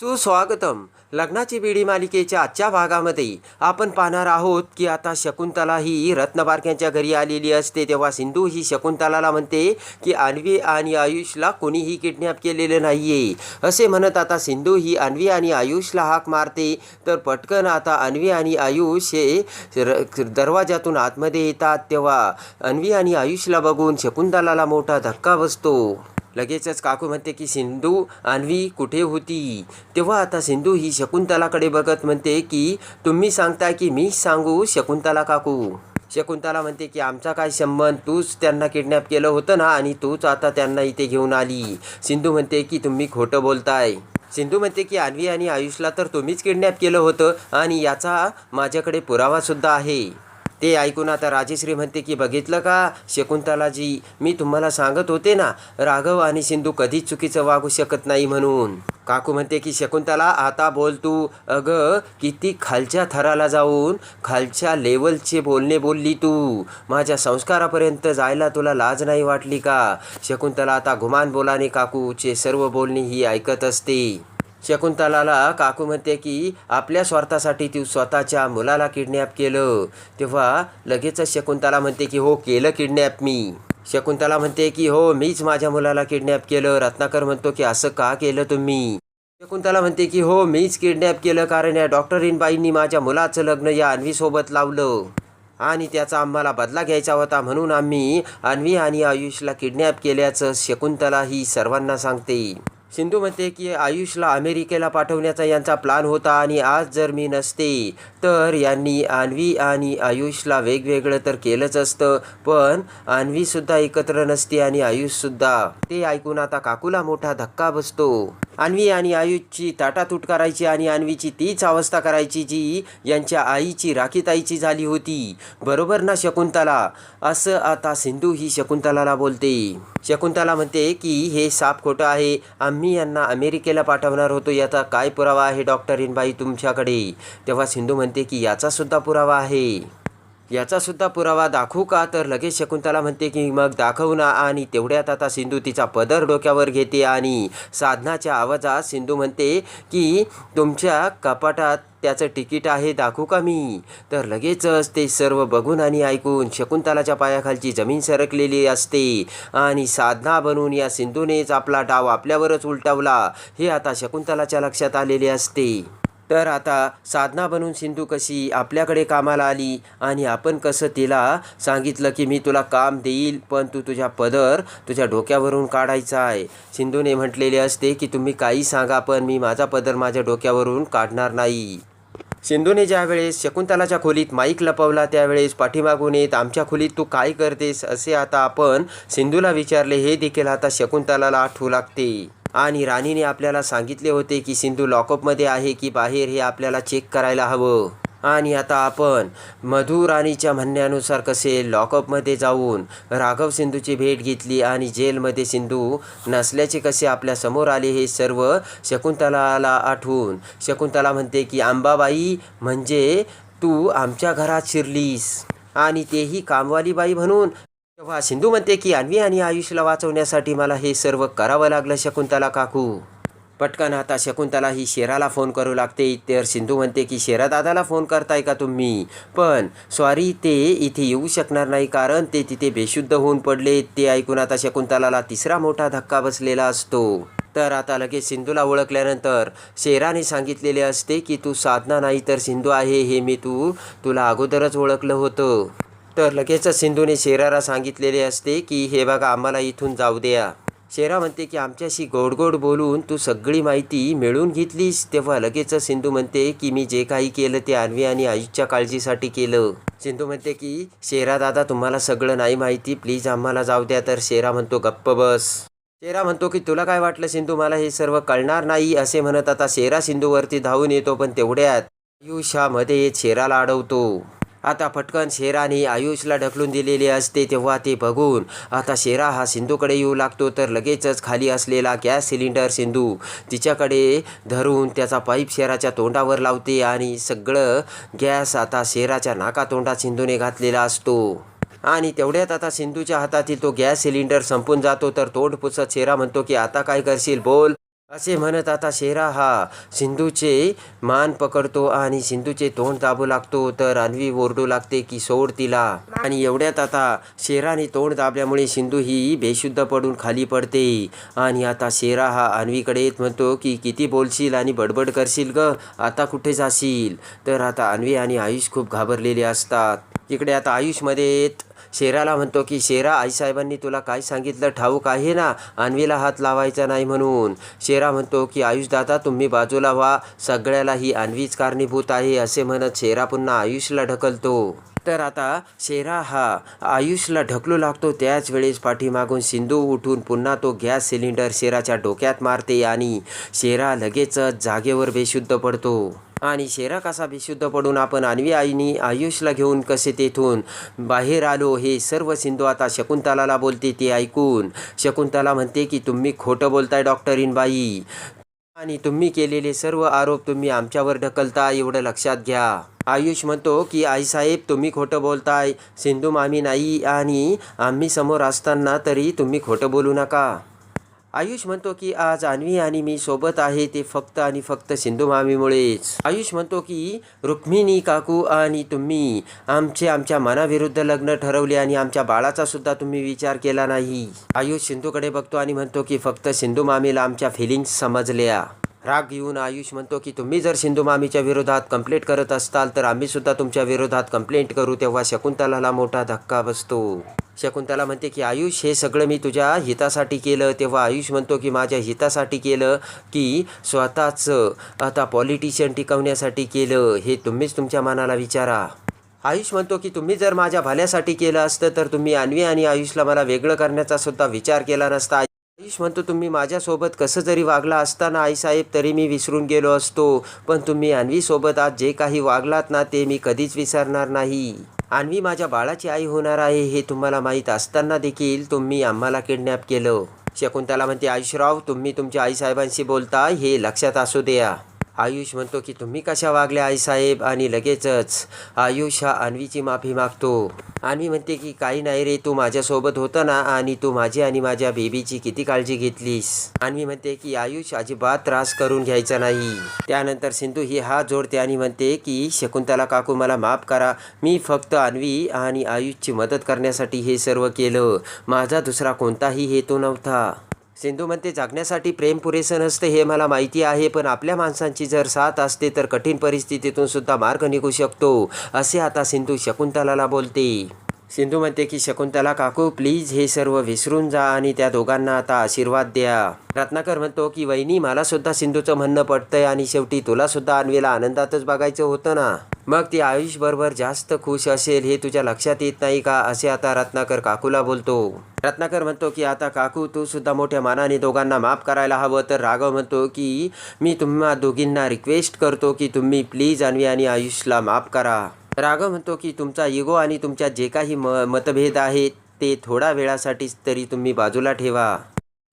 सुस्वागतम. लग्नाची बिडी मालिकेच्या आजच्या भागामध्ये आपण पाहणार आहोत की आता शकुंतला ही रत्नबारक्यांच्या घरी आलेली असते. तेव्हा सिंधू ही शकुंतलाला म्हणते की अन्वी आणि आयुषला कोणीही किडनॅप केलेलं नाही आहे असे म्हणत आता सिंधू ही अन्वी आणि आयुषला हाक मारते. तर पटकन आता अन्वी आणि आयुष हे र- दरवाजातून आतमध्ये येतात. तेव्हा अन्वी आणि आयुषला बघून शकुंतलाला मोठा धक्का बसतो. लगेचच काकू म्हणते की सिंधू अन्वी कुठे होती? तेव्हा आता सिंधू ही शकुंतलाकडे बघत म्हणते की तुम्ही सांगता की मी सांगू शकुंतला काकू. शकुंतला म्हणते की आमचा काय संबंध? तूच त्यांना किडनॅप केलं होतं ना आणि तूच आता त्यांना इथे घेऊन आली. सिंधू म्हणते की तुम्ही खोटं बोलताय. सिंधू म्हणते की अन्वी आणि आयुषला तर तुम्हीच किडनॅप केलं होतं आणि याचा माझ्याकडे पुरावासुद्धा आहे. ते ऐकून आता राजेश्री म्हणते की बघितलं का शकुंतलाजी? मी तुम्हाला सांगत होते ना राघव आणि सिंधू कधीच चुकीचं वागू शकत नाही म्हणून. काकू म्हणते की शकुंतला आता बोल तू. अगं किती खालच्या थराला जाऊन खालच्या लेवलचे बोलणे बोलली तू. माझ्या संस्कारापर्यंत जायला तुला लाज नाही वाटली का? शकुंतला आता घुमान बोलाने काकूचे सर्व बोलणी ही ऐकत असते. शकुंतलाला काकू म्हणते की आपल्या स्वार्थासाठी तू स्वतःच्या मुलाला किडनॅप केलं. तेव्हा लगेचच शकुंतला म्हणते की हो केलं किडनॅप मी. शकुंतला म्हणते की हो मीच माझ्या मुलाला किडनॅप केलं. रत्नाकर म्हणतो की असं का केलं तुम्ही? शकुंतला म्हणते की हो मीच किडनॅप केलं कारण या डॉक्टरीनबाईंनी माझ्या मुलाचं लग्न या अन्वीसोबत लावलं आणि त्याचा आम्हाला बदला घ्यायचा होता म्हणून आम्ही अन्वी आणि आयुषला किडनॅप केल्याचं शकुंतला ही सर्वांना सांगते. सिंधू म्हणते की आयुषला अमेरिकेला पाठवण्याचा यांचा प्लान होता आणि आज जर मी नसते तर यांनी आणवी आणि आयुषला वेगवेगळं तर केलंच असतं पण आणवीसुद्धा एकत्र नसते आणि आयुषसुद्धा ते ऐकून आता काकूला मोठा धक्का बसतो. अन्वी आणि आयुषची ताटातूट करायची आणि अन्वीची तीच अवस्था करायची जी यांच्या आईची राखीताईची झाली होती. बरोबर ना शकुंतला? असं आता सिंधू ही शकुंतलाला बोलते. शकुंतला म्हणते की हे साप खोटं आहे. आम्ही यांना अमेरिकेला पाठवणार होतो. याचा काय पुरावा आहे डॉक्टर इनबाई तुमच्याकडे? तेव्हा सिंधू म्हणते की याचा सुद्धा पुरावा आहे. याचासुद्धा पुरावा दाखवू का? तर लगेच शकुंतला म्हणते की मग दाखवू ना. आणि तेवढ्यात आता सिंधू तिचा पदर डोक्यावर घेते आणि साधनाच्या आवाजात सिंधू म्हणते की तुमच्या कपाटात त्याचं तिकीट आहे दाखवू का मी? तर लगेचच ते सर्व बघून आणि ऐकून शकुंतलाच्या पायाखालची जमीन सरकलेली असते आणि साधना बनून या सिंधूनेच आपला डाव आपल्यावरच उलटवला. हे आता शकुंतलाच्या लक्षात आलेले असते. तर आता साधना बनून सिंधू कशी आपल्याकडे कामाला आली आणि आपण कसं तिला सांगितलं की मी तुला काम देईल पण तू तुझ्या पदर तुझ्या डोक्यावरून काढायचा आहे. सिंधूने म्हटलेले असते की तुम्ही काही सांगा पण मी माझा पदर माझ्या डोक्यावरून काढणार नाही. सिंधूने ज्यावेळेस शकुंतलाच्या खोलीत माईक लपवला त्यावेळेस पाठीमागून येत आमच्या खोलीत तू काय करतेस असे आता आपण सिंधूला विचारले हे देखील आता शकुंतलाला आठवू लागते. आणि राणीने आपल्याला सांगितले होते की सिंधू लॉकअपमध्ये आहे की बाहेर हे आपल्याला चेक करायला हवं. आणि आता आपण मधु राणीच्या म्हणण्यानुसार कसे लॉकअपमध्ये जाऊन राघव सिंधूची भेट घेतली आणि जेलमध्ये सिंधू नसल्याचे कसे आपल्यासमोर आले हे सर्व शकुंतलाला आठवून. शकुंतला म्हणते की अंबाबाई म्हणजे तू आमच्या घरात शिरलीस. आणि तेही कामवाली बाई म्हणून तेव्हा सिंधू म्हणते की अन्वी आणि आयुषला वाचवण्यासाठी मला हे सर्व करावं लागलं शकुंतला काकू. पटकन आता शकुंतला ही शेराला फोन करू लागते. तर सिंधू म्हणते की शेरा दादाला फोन करताय का तुम्ही? पण सॉरी ते इथे येऊ शकणार नाही कारण ते तिथे बेशुद्ध होऊन पडले. ते ऐकून आता शकुंतलाला तिसरा मोठा धक्का बसलेला असतो. तर आता लगेच सिंधूला ओळखल्यानंतर शेराने सांगितलेले असते की तू साधना नाही तर सिंधू आहे हे मी तू तुला अगोदरच ओळखलं होतं. तर लगेचच सिंधूने शेराला सांगितलेले असते की हे बघा आम्हाला इथून जाऊ द्या. शेरा म्हणते की आमच्याशी गोड गोड बोलून तू सगळी माहिती मिळवून घेतलीस. तेव्हा लगेचच सिंधू म्हणते की मी जे काही केलं ते अन्वी आणि आयुषच्या काळजीसाठी केलं. सिंधू म्हणते की शेरा दादा तुम्हाला सगळं नाही माहिती प्लीज आम्हाला जाऊ द्या. तर शेरा म्हणतो गप्प बस. शेरा म्हणतो की तुला काय वाटलं सिंधू मला हे सर्व कळणार नाही? असे म्हणत आता शेरा सिंधूवरती धावून येतो पण तेवढ्यात आयुष हा मध्ये येत शेराला अडवतो. आता पटकन शेराने आयुषला ढकलून दिलेले असते तेव्हा ते बघून आता शेरा हा सिंधूकडे येऊ लागतो तर लगेचच खाली असलेला गॅस सिलेंडर सिंधू तिच्याकडे धरून त्याचा पाईप शेराच्या तोंडावर लावते आणि सगळं गॅस आता शेराच्या नाकातोंडात सिंधूने घातलेला असतो. आणि तेवढ्यात आता सिंधूच्या हातातील तो गॅस सिलेंडर संपून जातो तर तोंड पुसत शेरा म्हणतो की आता काय करशील? बोल. असे म्हणत आता शेरा हा सिंधूचे मान पकडतो आणि सिंधूचे तोंड दाबू लागतो तर अन्वी ओरडू लागते की सोड तिला. आणि एवढ्यात आता शेराने तोंड दाबल्यामुळे सिंधू ही बेशुद्ध पडून खाली पडते. आणि आता शेरा हा अन्वीकडे येत म्हणतो की किती बोलशील आणि बडबड करशील ग? आता कुठे जाशील? तर आता अन्वी आणि आयुष खूप घाबरलेले असतात. इकडे आता आयुषमध्ये येत शेराला म्हणतो की शेरा आईसाहेबांनी तुला काय सांगितलं? ठाऊक आहे ना? अन्वीला हात लावायचा नाही म्हणून. शेरा म्हणतो की आयुषदादा तुम्ही बाजूला व्हा. सगळ्याला ही अन्वीच कारणीभूत आहे असे म्हणत शेरा पुन्हा आयुषला ढकलतो. तर आता शेरा हा आयुषला ढकलू लागतो. त्याच वेळेस पाठीमागून सिंधू उठून पुन्हा तो गॅस सिलेंडर शेराच्या डोक्यात मारते आणि शेरा लगेचच जागेवर बेशुद्ध पडतो. आणि शेरा कसा बेशुद्ध पडून आपण अन्वी आईनी आयुषला घेऊन कसे तेथून बाहेर आलो हे सर्व सिंधू आता शकुंतलाला बोलते ते ऐकून. शकुंतला म्हणते की तुम्ही खोटं बोलताय डॉक्टरीन बाई आणि तुम्ही केलेले सर्व आरोप तुम्ही आमच्यावर ढकलता एवढं लक्षात घ्या. आयुष म्हणतो की आईसाहेब तुम्ही खोटं बोलताय. सिंधू मामी नाही आणि आम्ही समोर असताना तरी तुम्ही खोटं बोलू नका. आयुष म्हणतो की आज अन्वी आणि मी सोबत आहे ते फक्त आणि फक्त सिंधू मामीमुळेच. आयुष म्हणतो की रुक्मिणी काकू आणि तुम्ही आमचे आमच्या मनाविरुद्ध लग्न ठरवले आणि आमच्या बाळाचा सुद्धा तुम्ही विचार केला नाही. आयुष सिंधूकडे बघतो आणि म्हणतो की फक्त सिंधू मामीला आमच्या फिलिंग्स समजल्या. राग घेऊन आयुष म्हणतो की तुम्ही जर सिंधू मामीच्या विरोधात कंप्लेंट करत असताल तर आम्ही सुद्धा तुमच्या विरोधात कंप्लेंट करू तेव्हा शकुंतलाला मोठा धक्का बसतो. शकुंतला म्हणते की आयुष हे सगळं मी तुझ्या हितासाठी केलं. तेव्हा आयुष म्हणतो की माझ्या हितासाठी केलं की स्वतःचं आता पॉलिटिशियन टिकवण्यासाठी केलं हे तुम्हीच तुमच्या मनाला विचारा. आयुष म्हणतो की तुम्ही जर माझ्या भल्यासाठी केलं असतं तर तुम्ही अन्वी आणि आयुषला मला वेगळं करण्याचा सुद्धा विचार केला नसता. आईश म्हणतो तुम्ही माझ्यासोबत कसं जरी वागला असताना आईसाहेब तरी मी विसरून गेलो असतो. पण तुम्ही अन्वीसोबत आज जे काही वागलात ना ते मी कधीच विसरणार नाही. अन्वी माझ्या बाळाची आई होणार आहे हे तुम्हाला माहीत असताना देखील तुम्ही आम्हाला किडनॅप केलं. शकुंतला म्हणते आयुषराव तुम्ही तुमच्या आईसाहेबांशी बोलता हे लक्षात असू द्या. आयुष म्हणतो की तुम्ही कशा वागल्या आईसाहेब? आणि लगेचच आयुष हा अन्वीची माफी मागतो. अन्वी म्हणते की काही नाही रे तू माझ्यासोबत होता ना आणि तू माझी आणि माझ्या बेबीची किती काळजी घेतलीस? अन्वी म्हणते की आयुष अजिबात त्रास करून घ्यायचा नाही. त्यानंतर सिंधू ही हात जोडते आणि म्हणते की शकुंतला काकू मला माफ करा. मी फक्त अन्वी आणि आयुषची मदत करण्यासाठी हे सर्व केलं. माझा दुसरा कोणताही हेतू नव्हता. सिंधू म्हणते जगण्यासाठी प्रेम पुरेसं नसतं हे मला माहिती आहे पण आपल्या माणसांची जर साथ असते तर कठीण परिस्थितीतून सुद्धा मार्ग निघू शकतो असे आता सिंधू शकुंतलाला बोलते. सिंधू म्हणते की शकुंतला काकू प्लीज हे सर्व विसरून जा आणि त्या दोघांना आता आशीर्वाद द्या. रत्नाकर म्हणतो की वहिनी मला सुद्धा सिंधूचं म्हणणं पडतंय आणि शेवटी तुला सुद्धा अन्वीला आनंदातच बघायचं होतं ना. मग ती आयुषबरोबर जास्त खुश असेल हे तुझ्या लक्षात येत नाही का? असे आता रत्नाकर काकूला बोलतो. रत्नाकर म्हणतो की आता काकू तू सुद्धा मोठ्या मानाने दोघांना माफ करायला हवं. तर राघव म्हणतो की मी तुम्हा दोघींना रिक्वेस्ट करतो की तुम्ही प्लीज अन्वी आणि आयुषला माफ करा. राघव म्हणतो की तुमचा इगो आणि तुमच्या जे काही म मतभेद आहेत ते थोडा वेळासाठीच तरी तुम्ही बाजूला ठेवा.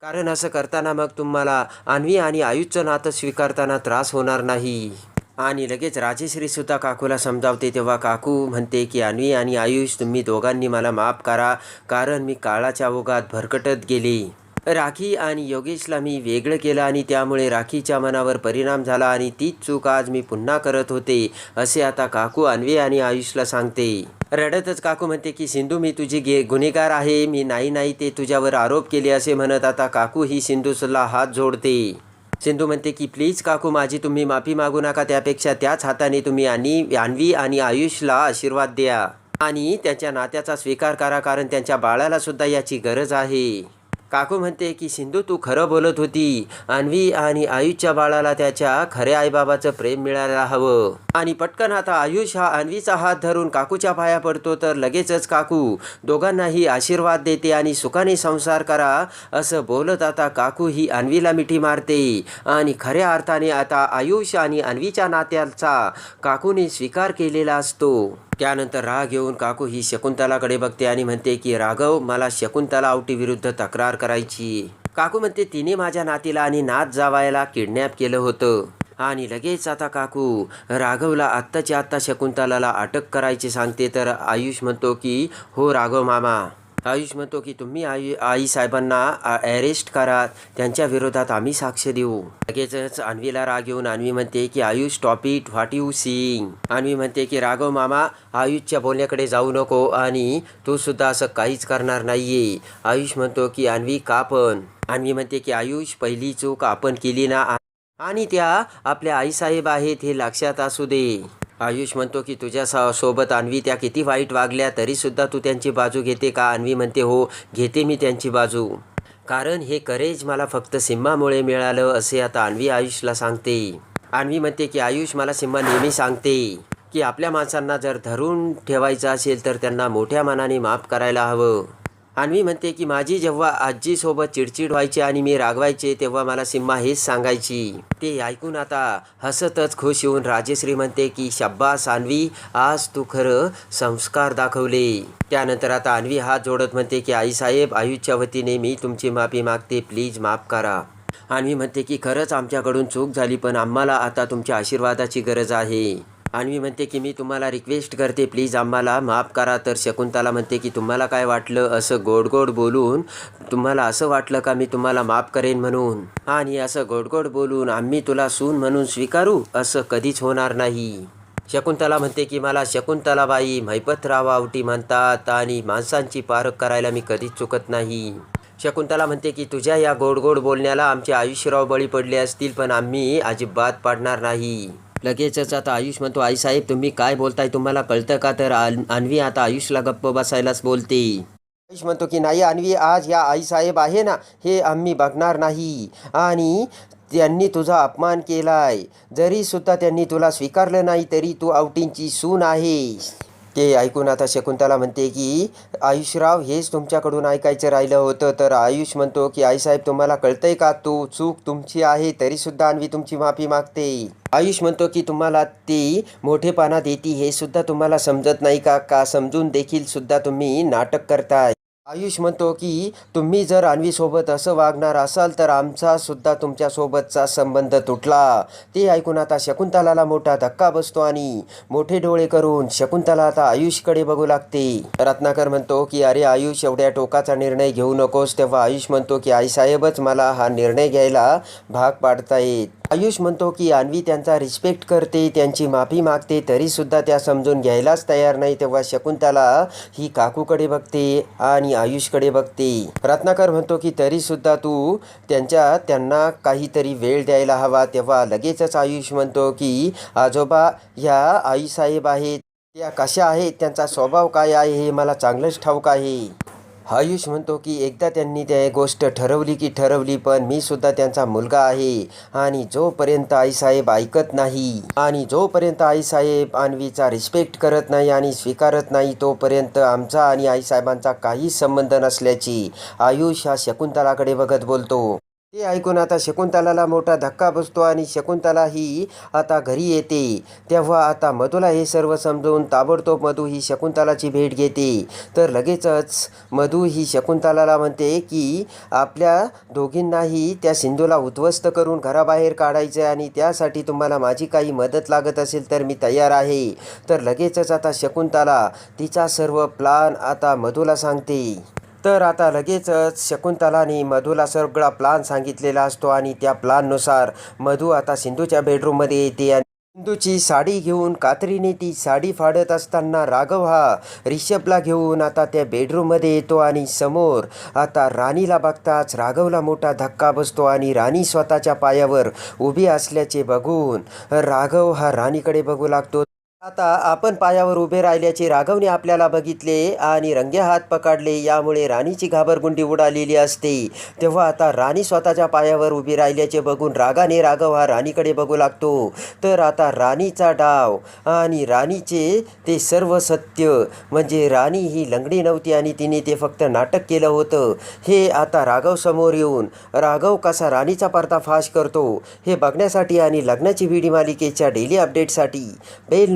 कारण असं करताना मग तुम्हाला अन्वी आणि आयुषचं नातं स्वीकारताना त्रास होणार नाही. आणि लगेच राजेश्री सुद्धा काकूला समजावते. तेव्हा काकू म्हणते की अन्वी आणि आयुष तुम्ही दोघांनी मला माफ करा कारण मी काळाच्या ओघात भरकटत गेली. राखी आणि योगेशला मी वेगळं केलं आणि त्यामुळे राखीच्या मनावर परिणाम झाला आणि तीच चूक आज मी पुन्हा करत होते असे आता काकू अन्वी आणि आयुषला सांगते. रडतच काकू म्हणते की सिंधू मी तुझी गे गुन्हेगार आहे मी नाही नाही ते तुझ्यावर आरोप केले असे म्हणत आता काकू ही सिंधूसला हात जोडते. सिंधू म्हणते की प्लीज काकू माझी तुम्ही माफी मागू नका. त्यापेक्षा त्याच हाताने तुम्ही आणि अन्वी आणि आयुषला आशीर्वाद द्या. आणि त्यांच्या नात्याचा स्वीकार करा कारण त्यांच्या बाळाला सुद्धा याची गरज आहे. काकू म्हणते की सिंधू तू खरं बोलत होती. अन्वी आणि आयुषच्या बाळाला त्याच्या खऱ्या आईबाबाचं प्रेम मिळायला हवं. आणि पटकन आता आयुष हा अन्वीचा हात धरून काकूच्या पाया पडतो तर लगेचच काकू दोघांनाही आशीर्वाद देते आणि सुखाने संसार करा असं बोलत आता काकू ही अन्वीला मिठी मारते. आणि खऱ्या अर्थाने आता आयुष आणि अन्वीच्या नात्याचा काकूने स्वीकार केलेला असतो. त्यानंतर राग येऊन काकू ही शकुंतलाकडे बघते आणि म्हणते की राघव मला शकुंतला आवटीविरुद्ध तक्रार करायची. काकू म्हणते तिने माझ्या नातीला आणि नात जावायला किडनॅप केलं होतं. आणि लगेच आता काकू राघवला आत्ताच्या आत्ता शकुंतलाला अटक करायची सांगते तर आयुष म्हणतो की हो राघव मामा. आयुष म्हणतो की तुम्ही आई आई साहेबांना अरेस्ट करा. त्यांच्या विरोधात आम्ही साक्ष देऊ. लगेचच अन्वीला राग येऊन अन्वी म्हणते की Ayush stop it what you sing Anvi म्हणते की राघव मामा आयुषच्या बोलण्याकडे जाऊ नको आणि तू सुद्धा असं काहीच करणार नाहीये. आयुष म्हणतो की अन्वी का पण? अन्वी म्हणते की आयुष पहिली चूक आपण केली ना आणि त्या आपल्या आईसाहेब आहेत हे लक्षात असू दे. आयुष म्हणतो की तुझ्या सा- सोबत अन्वी त्या किती वाईट वागल्या तरीसुद्धा तू त्यांची बाजू घेते का? अन्वी म्हणते हो घेते मी त्यांची बाजू. कारण हे करेज मला फक्त सिम्मामुळे मिळालं असे आता अन्वी आयुषला सांगते. अन्वी म्हणते की आयुष मला सिम्मा नेहमी सांगते की आपल्या माणसांना जर धरून ठेवायचं असेल तर त्यांना मोठ्या मनाने माफ करायला हवं. अन्वी म्हणते की माझी जेव्हा आजीसोबत चिडचिड व्हायची आणि मी रागवायचे तेव्हा मला सिम्मा हेच सांगायची. ते ऐकून आता हसतच खुश येऊन राजेश्री म्हणते की शब्बास अन्वी आज तू खरं संस्कार दाखवले. त्यानंतर आता अन्वी हात जोडत म्हणते की आईसाहेब आयुच्या वतीने मी तुमची माफी मागते. प्लीज माफ करा. अन्वी म्हणते की खरंच आमच्याकडून चूक झाली पण आम्हाला आता तुमच्या आशीर्वादाची गरज आहे. आणवी म्हणते की मी तुम्हाला रिक्वेस्ट करते प्लीज आम्हाला माफ करा. तर शकुंतला म्हणते की तुम्हाला काय वाटलं? असं गोड गोड बोलून तुम्हाला असं वाटलं का मी तुम्हाला माफ करेन म्हणून? आणि असं गोड गोड बोलून आम्ही तुला सून म्हणून स्वीकारू? असं कधीच होणार नाही. शकुंतला म्हणते की मला शकुंतलाबाई मैपतराव आवटी म्हणतात आणि माणसांची पारख करायला मी कधीच चुकत नाही. शकुंतला म्हणते की तुझ्या या गोड गोड बोलण्याला आमचे आयुष्यराव बळी पडले असतील पण आम्ही अजिबात पाडणार नाही. लगेचच आता आयुष म्हणतो आईसाहेब तुम्ही काय बोलताय? तुम्हाला कळतं का? तर अन्वी आता आयुषला गप्प बसायलाच बोलते. आयुष म्हणतो की नाही अन्वी आज या आईसाहेब आहे ना हे आम्ही बघणार नाही. आणि त्यांनी तुझा अपमान केलाय. जरी सुद्धा त्यांनी तुला स्वीकारलं नाही तरी तू आवटींची सून आहेस. ते ऐकून आता शकुंतला म्हणते की आयुषराव हेच तुमच्याकडून ऐकायचं राहिलं होतं. तर आयुष म्हणतो की आईसाहेब तुम्हाला कळतंय का? तू चूक तुमची आहे तरीसुद्धा अन्वी तुमची माफी मागते. आयुष म्हणतो की तुम्हाला ती मोठेपणा देती हे सुद्धा तुम्हाला समजत नाही का? का समजून देखील सुद्धा तुम्ही नाटक करताय? आयुष म्हणतो की तुम्ही जर अन्वीसोबत असं वागणार असाल तर आमचा सुद्धा तुमच्यासोबतचा संबंध तुटला. ते ऐकून आता शकुंतलाला मोठा धक्का बसतो आणि मोठे डोळे करून शकुंतला आता आयुषकडे बघू लागते. रत्नाकर म्हणतो की अरे आयुष एवढ्या टोकाचा निर्णय घेऊ नकोस. तेव्हा आयुष म्हणतो की आईसाहेबच मला हा निर्णय घ्यायला भाग पाडतायत. आयुष म्हणतो की अन्वी त्यांचा रिस्पेक्ट करते त्यांची माफी मागते तरीसुद्धा त्या समजून घ्यायलाच तयार नाही तेव्हा शकुंतला ही काकूकडे बघते आणि आयुषकडे बघते. रत्नाकर म्हणतो की तरीसुद्धा तू त्यांच्या त्यांना काहीतरी वेळ द्यायला हवा तेव्हा लगेचच आयुष म्हणतो की आजोबा ह्या आईसाहेब आहेत त्या कशा आहेत त्यांचा स्वभाव काय आहे हे मला चांगलंच ठाऊक आहे. आयुष म्हणतो की एकदा त्यांनी त्या गोष्ट ठरवली की ठरवली पण मी सुद्धा त्यांचा मुलगा आहे आणि जोपर्यंत आईसाहेब ऐकत नाही आणि जोपर्यंत आईसाहेब अन्वीचा रिस्पेक्ट करत नाही आणि स्वीकारत नाही तोपर्यंत आमचा आणि आईसाहेबांचा काहीच संबंध नसल्याची आयुष हा शकुंतलाकडे बघत बोलतो. ते ऐकून आता शकुंतलाला मोठा धक्का बसतो आणि शकुंतला ही आता घरी येते. तेव्हा आता मधूला हे सर्व समजून ताबडतोब मधू ही शकुंतलाची भेट घेते. तर लगेचच मधू ही शकुंतलाला म्हणते की आपल्या दोघींनाही त्या सिंधूला उद्ध्वस्त करून घराबाहेर काढायचं आहे आणि त्यासाठी तुम्हाला माझी काही मदत लागत असेल तर मी तयार आहे. तर लगेचच आता शकुंतला तिचा सर्व प्लान आता मधूला सांगते. तर आता लगेचच शकुंतलाने मधूला सगळा प्लान सांगितलेला असतो आणि त्या प्लाननुसार मधू आता सिंधूच्या बेडरूममध्ये येते आणि सिंधूची साडी घेऊन कात्रीने ती साडी फाडत असताना राघव हा रिषभला घेऊन आता त्या बेडरूममध्ये येतो आणि समोर आता राणीला बघताच राघवला मोठा धक्का बसतो आणि राणी स्वतःच्या पायावर उभी असल्याचे बघून राघव हा राणीकडे बघू लागतो. आता आपण पायावर उभे राहिल्याचे राघवने आपल्याला बघितले आणि रंगे हात पकडले. यामुळे राणीची घाबरगुंडी उडालेली असते. तेव्हा आता राणी स्वतःच्या पायावर उभी राहिल्याचे बघून रागाने राघव हा राणीकडे बघू लागतो. तर आता राणीचा डाव आणि राणीचे ते सर्व सत्य म्हणजे राणी ही लंगडी नव्हती आणि तिने ते फक्त नाटक केलं होतं. हे आता राघव समोर येऊन राघव कसा राणीचा पर्दाफाश करतो हे बघण्यासाठी आणि लग्नाची व्हिडी मालिकेच्या डेली अपडेटसाठी बेल